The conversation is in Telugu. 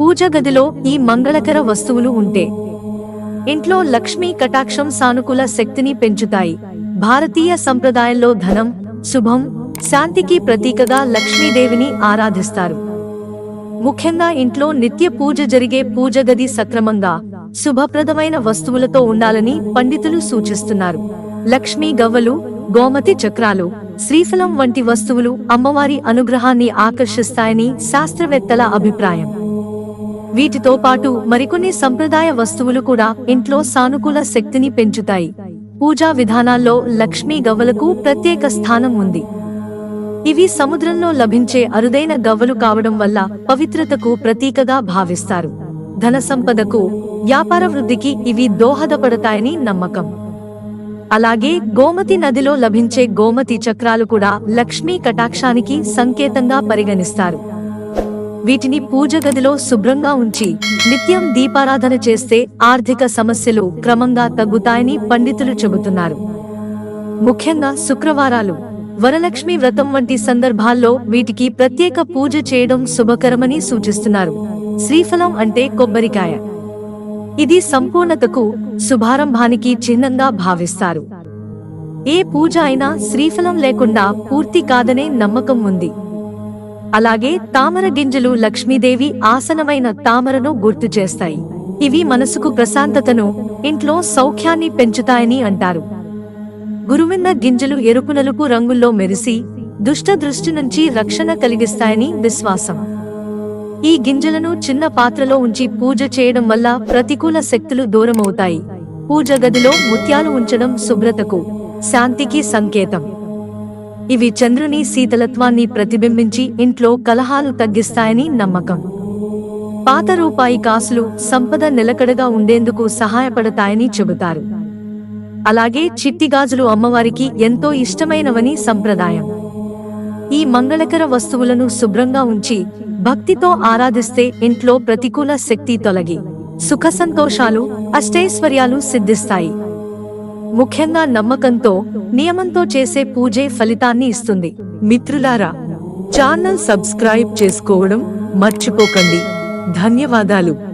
పూజ గదిలో ఈ మంగళకర వస్తువులు ఉంటే. ఇంట్లో లక్ష్మీ కటాక్షం సానుకూల శక్తిని పెంచుతాయి. భారతీయ సంప్రదాయంలో ధనం శుభం శాంతికి ప్రతీకగా లక్ష్మీదేవిని ఆరాధిస్తారు. ముఖ్యంగా ఇంట్లో నిత్య పూజ జరిగే పూజ గది సక్రమంగా శుభప్రదమైన వస్తువులతో ఉండాలని పండితులు సూచిస్తున్నారు. లక్ష్మీ గవ్వలు గోమతి చక్రాలు శ్రీఫలం వంటి వస్తువులు అమ్మవారి అనుగ్రహాన్ని ఆకర్షిస్తాయని శాస్త్రవేత్తల అభిప్రాయం. వీటితో పాటు మరికొన్ని సంప్రదాయ వస్తువులు కూడా ఇంట్లో సానుకూల శక్తిని పెంచుతాయి. పూజా విధానాల్లో లక్ష్మీ గవ్వలకు ప్రత్యేక స్థానం ఉంది. ఇవి సముద్రంలో లభించే అరుదైన గవ్వలు కావడం వల్ల పవిత్రతకు ప్రతీకగా భావిస్తారు. ధన సంపదకు వ్యాపార వృద్ధికి ఇవి దోహదపడతాయని నమ్మకం. అలాగే గోమతి నదిలో లభించే గోమతి చక్రాలు కూడా లక్ష్మీ కటాక్షానికి సంకేతంగా పరిగణిస్తారు. వీటిని పూజ గదిలో శుభ్రంగా ఉంచి నిత్యం దీపారాధన చేస్తే ఆర్థిక సమస్యలు క్రమంగా తగ్గుతాయని పండితులు చెబుతున్నారు. ముఖ్యంగా శుక్రవారాలు. వరలక్ష్మి వ్రతం వంటి సందర్భాల్లో వీటికి ప్రత్యేక పూజ చేయడం శుభకరమని సూచిస్తున్నారు. శ్రీఫలం అంటే కొబ్బరికాయ. ఇది సంపూర్ణతకు శుభారంభానికి చిహ్నంగా భావిస్తారు. ఏ పూజ అయినా శ్రీఫలం లేకుండా పూర్తి కాదనే నమ్మకం ఉంది. అలాగే తామర గింజలు లక్ష్మీదేవి ఆసనమైన తామరను గుర్తు చేస్తాయి. ఇవి మనసుకు ప్రశాంతతను ఇంట్లో సౌఖ్యాన్ని పెంచుతాయని అంటారు. గురువింద గింజలు ఎరుపు నలుపు రంగుల్లో మెరిసి దుష్ట దృష్టి నుంచి రక్షణ కలిగిస్తాయని విశ్వాసం. ఈ గింజలను చిన్న పాత్రలో ఉంచి పూజ చేయడం వల్ల ప్రతికూల శక్తులు దూరమవుతాయి. పూజ గదిలో ముత్యాలు ఉంచడం శుభ్రతకు శాంతికి సంకేతం. ఇవి చంద్రుని శీతలత్వాన్ని ప్రతిబింబించి ఇంట్లో కలహాలు తగ్గిస్తాయని నమ్మకం. పాత రూపాయి కాసులు సంపద నిలకడగా ఉండేందుకు సహాయపడతాయని చెబుతారు. అలాగే చిట్టి గాజులు అమ్మవారికి ఎంతో ఇష్టమైనవని సంప్రదాయం. ఈ మంగళకర వస్తువులను శుభ్రంగా ఉంచి భక్తితో ఆరాధిస్తే ఇంట్లో ప్రతికూల శక్తి తొలగి సుఖ సంతోషాలు అష్టైశ్వర్యాలు సిద్ధిస్తాయి. ముఖ్యంగా నమ్మకంతో నియమంతో చేసే పూజే ఫలితాన్ని ఇస్తుంది. మిత్రులారా ఛానల్ సబ్స్క్రైబ్ చేసుకోవడం మర్చిపోకండి. ధన్యవాదాలు.